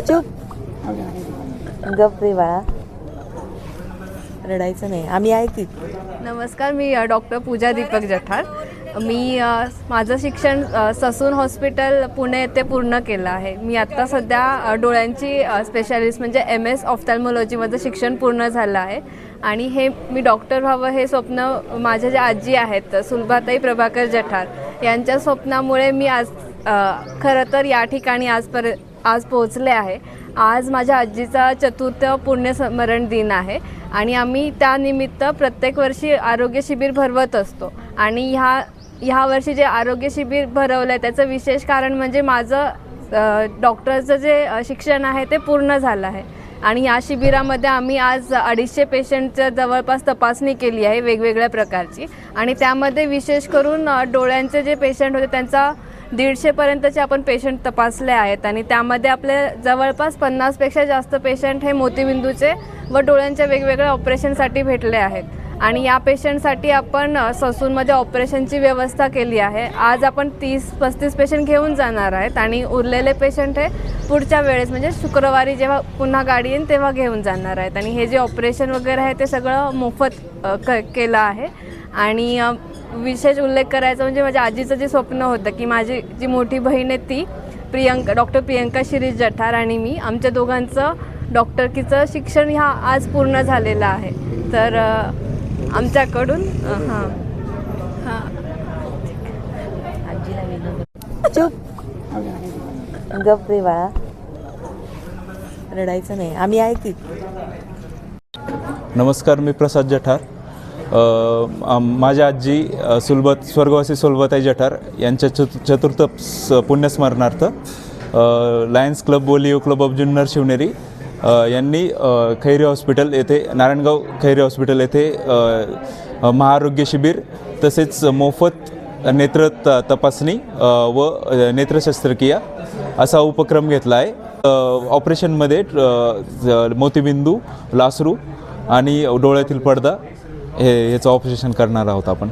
चुप. गप रे बाळा. रडायचं नाही. आम्ही आहे की? नमस्कार मी डॉक्टर पूजा दीपक जठार. मी माझं शिक्षण ससून हॉस्पिटल पुणे येथे पूर्ण केलं आहे. मी आत्ता सध्या डोळ्यांची स्पेशालिस्ट म्हणजे एम एस ऑफ्थॅल्मॉलॉजीमध्ये शिक्षण पूर्ण झालं आहे. आणि हे मी डॉक्टर व्हावं हे स्वप्न माझ्या ज्या आजी आहेत सुलभाताई प्रभाकर जठार यांच्या स्वप्नामुळे मी आज खरं तर या ठिकाणी आजपर्यंत आज पोहोचले आहे. आज माझ्या आजीचा चतुर्थ पुण्यस्मरण दिन आहे आणि आम्ही त्यानिमित्त प्रत्येक वर्षी आरोग्य शिबिर भरवत असतो. आणि ह्या ह्या वर्षी जे आरोग्य शिबिर भरवलं आहे त्याचं विशेष कारण म्हणजे माझं डॉक्टरचं जे शिक्षण आहे ते पूर्ण झालं आहे. आणि या शिबिरामध्ये आम्ही आज अडीचशे पेशंटच्या जवळपास तपासणी केली आहे वेगवेगळ्या प्रकारची. आणि त्यामध्ये विशेष करून डोळ्यांचे जे पेशंट होते त्यांचा दीडशेपर्यंतचे आपण पेशंट तपासले आहेत आणि त्यामध्ये आपले जवळपास पन्नासपेक्षा जास्त पेशंट हे मोतीबिंदूचे व डोळ्यांच्या वेगवेगळ्या ऑपरेशनसाठी भेटले आहेत. आणि या पेशंटसाठी आपण ससूनमध्ये ऑपरेशनची व्यवस्था केली आहे. आज आपण तीस पस्तीस पेशंट घेऊन जाणार आहेत आणि उरलेले पेशंट हे पुढच्या वेळेस म्हणजे शुक्रवारी जेव्हा पुन्हा गाडी येईल तेव्हा घेऊन जाणार आहेत. आणि हे जे ऑपरेशन वगैरे आहे ते सगळं मोफत क केलं आहे. आणि विशेष उल्लेख करायचा म्हणजे माझ्या आजीचं जे स्वप्न होतं की माझी जी मोठी बहीण आहे ती प्रियंका डॉक्टर प्रियंका शिरीष जठार आणि मी आमच्या दोघांचं डॉक्टरकीचं शिक्षण ह्या आज पूर्ण झालेलं आहे. तर आमच्याकडून हां. हां. गप रे बाळा. रडायचं नाही. आम्ही आहे की? नमस्कार मी प्रसाद जठार. माझ्या आजी सुलभत स्वर्गवासी सुलभताई जठार यांच्या चतु चतुर्थ पुण्यस्मरणार्थ लायन्स क्लब बोलिओ क्लब ऑफ जुन्नर शिवनेरी यांनी खैरी हॉस्पिटल येथे नारायणगाव खैरी हॉस्पिटल येथे महाआरोग्य शिबिर तसेच मोफत नेत्र त तपासणी व नेत्रशस्त्रक्रिया असा उपक्रम घेतला आहे. ऑपरेशनमध्ये मोतीबिंदू लासरू आणि डोळ्यातील पडदा हे याचं ऑपरेशन करणार आहोत आपण.